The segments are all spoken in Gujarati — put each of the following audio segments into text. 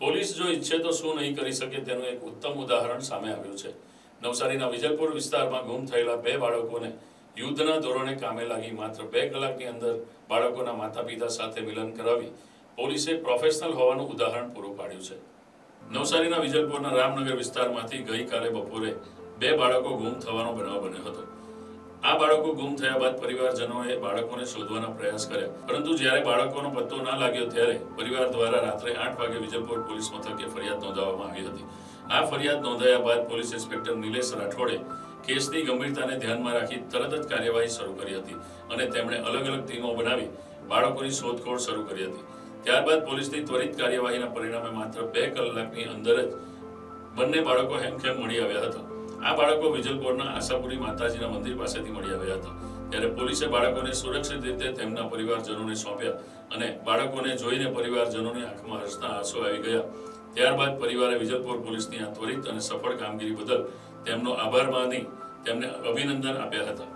પોલીસ જો ઈચ્છે તો શું નહીં કરી શકે તેનું એક ઉત્તમ ઉદાહરણ સામે આવ્યું છે. નવસારીના વિજયપુર વિસ્તારમાં ગુમ થયેલા બે બાળકોને યુદ્ધના ધોરણે કામે લાગી માત્ર બે કલાકની અંદર બાળકોના માતા પિતા સાથે મિલન કરાવી પોલીસે પ્રોફેશનલ હોવાનું ઉદાહરણ પૂરું પાડ્યું છે. નવસારીના વિજયપુરના રામનગર વિસ્તારમાંથી ગઈકાલે બપોરે બે બાળકો ગુમ થવાનો બનાવ બન્યો હતો. આ બાળકો ગુમ થયા બાદ પરિવારજનોએ બાળકોને શોધવાના પ્રયાસ કર્યા. પરંતુ જ્યારે બાળકોનો પત્તો ના લાગ્યો ત્યારે પરિવાર દ્વારા રાત્રે આઠ વાગે વિજયપુર પોલીસ મથકે ફરિયાદ નોંધાવવામાં આવી હતી. આ ફરિયાદ નોંધાયા બાદ પોલીસ ઇન્સ્પેક્ટર નિલેશ રાઠોડે કેસની ગંભીરતાને ધ્યાનમાં રાખી તરત જ કાર્યવાહી શરૂ કરી હતી અને તેમણે અલગ અલગ ટીમો બનાવી બાળકોની શોધખોળ શરૂ કરી હતી. ત્યારબાદ પોલીસની ત્વરિત કાર્યવાહીના પરિણામે માત્ર બે કલાકની અંદર જ બંને બાળકો હેમખેમ મળી આવ્યા હતા. આ બાળકો વિજલપોરના આશાપુરી માતાજીના મંદિર પાસેથી મળી આવ્યા હતા. ત્યારે પોલીસે બાળકોને સુરક્ષિત રીતે તેમના પરિવારજનોને સોંપ્યા અને બાળકોને જોઈને પરિવારજનોની આંખમાં હસતા આંસુ આવી ગયા. ત્યારબાદ પરિવારે વિજલપોર પોલીસની આ ત્વરિત અને સફળ કામગીરી બદલ તેમનો આભાર માની તેમને અભિનંદન આપ્યા હતા.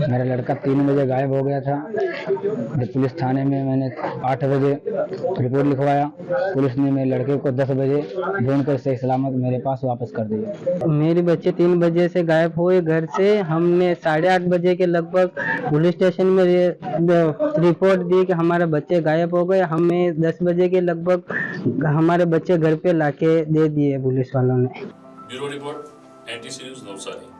मेरा लड़का तीन बजे गायब हो गया था। जब पुलिस थाने में मैंने आठ बजे रिपोर्ट लिखवाया पुलिस ने मेरे लड़के को दस बजे ढूंढ कर सही सलामत मेरे पास वापस कर दिया। मेरे बच्चे तीन बजे से गायब हुए घर से हमने साढ़े आठ बजे के लगभग पुलिस स्टेशन में रिपोर्ट दी कि हमारे बच्चे गायब हो गए। हमें दस बजे के लगभग हमारे बच्चे घर पे ला दे दिए पुलिस वालों ने। Bureau report news Navsari.